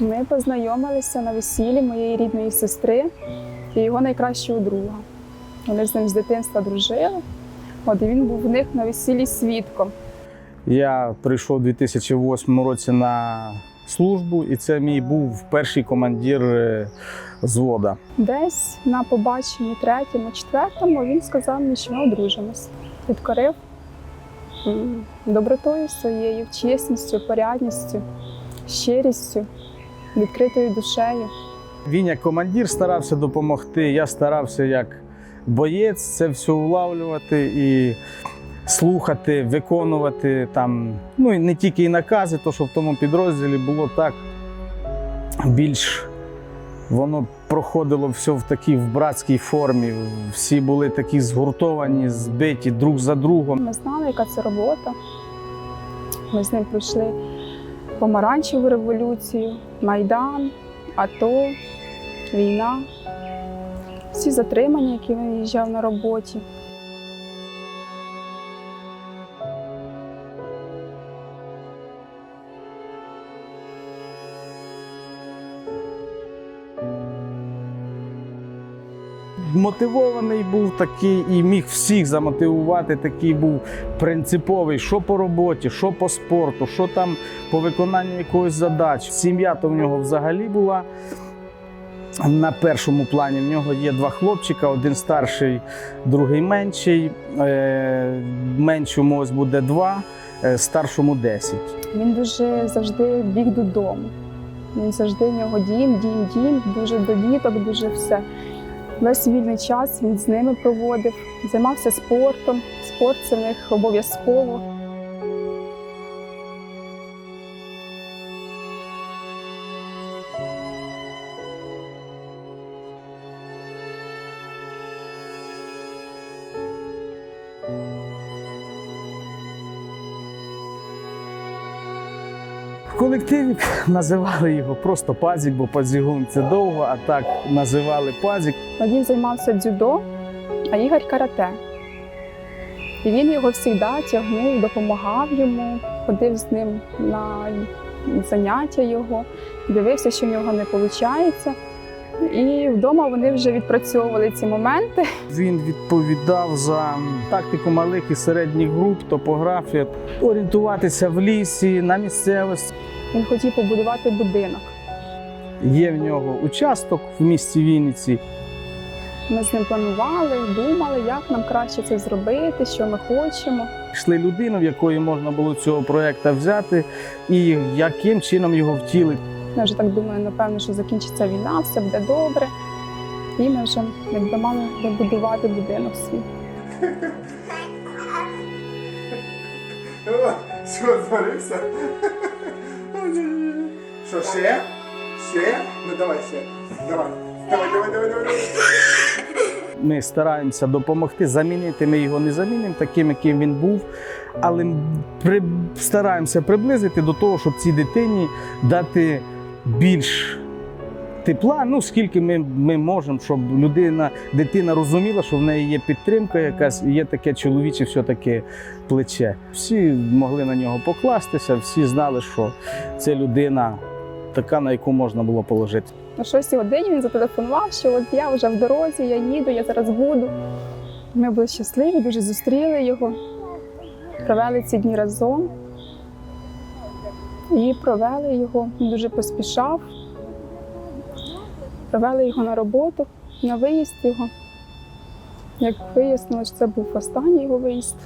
Ми познайомилися на весіллі моєї рідної сестри і його найкращого друга. Вони з ним з дитинства дружили. От і він був в них на весіллі свідком. Я прийшов у 2008 році на службу, і це мій був перший командир е, взвода. Десь на побаченні третьому, четвертому він сказав мені, що ми одружимось. Підкорив добротою своєю, чесністю, порядністю, щирістю, відкритою душею. Він як командир старався допомогти. Я старався як боєць це все улавлювати і слухати, виконувати там. Ну і не тільки і накази, то що в тому підрозділі було так більш. Воно проходило все в такій в братській формі. Всі були такі згуртовані, збиті друг за другом. Ми знали, яка це робота. Ми з ним пройшли помаранчеву революцію, Майдан, АТО, війна, всі затримання, які він виїжджав на роботі. Мотивований був такий і міг всіх замотивувати. Такий був принциповий, що по роботі, що по спорту, що там по виконанню якоїсь задач. Сім'я то в нього взагалі була. На першому плані в нього є два хлопчика: один старший, другий менший. Е, Меншому ось буде два, е, старшому десять. Він дуже завжди біг додому. Він завжди в нього дім, дім, дім, дуже до діток, дуже все. Весь вільний час він з ними проводив, займався спортом. Спорт це в них обов'язково. В колективі називали його просто пазік, бо пазігун це довго, а так називали пазік. Вадим займався дзюдо, а Ігор карате. І він його завжди тягнув, допомагав йому, ходив з ним на заняття його, дивився, що в нього не виходить. І вдома вони вже відпрацьовували ці моменти. Він відповідав за тактику малих і середніх груп, топографія, орієнтуватися в лісі, на місцевості. Він хотів побудувати будинок. Є в нього участок в місті Вінниці. Ми з ним планували, думали, як нам краще це зробити, що ми хочемо. Йшли людину, в якої можна було цього проєкту взяти, і яким чином його втілити. Ми вже так думали, напевно, що закінчиться війна, все буде добре. І ми вже якби мали вибудувати будинок свій. Що, зварився? Що, ще? Ще? Ну давай ще. Давай. Давай, давай, давай, давай. давай. Ми стараємося допомогти. Замінити ми його не замінимо таким, яким він був, але при... стараємося приблизити до того, щоб цій дитині дати більш тепла. Ну скільки ми, ми можемо, щоб людина, дитина розуміла, що в неї є підтримка, якась є таке чоловіче, все таке плече. Всі могли на нього покластися, всі знали, що це людина така, на яку можна було положити. На 6 годині він зателефонував, що от я вже в дорозі, я їду, я зараз буду. Ми були щасливі, дуже зустріли його, провели ці дні разом і провели його. Дуже поспішав. Провели його на роботу, на виїзд його. Як вияснилось, це був останній його виїзд.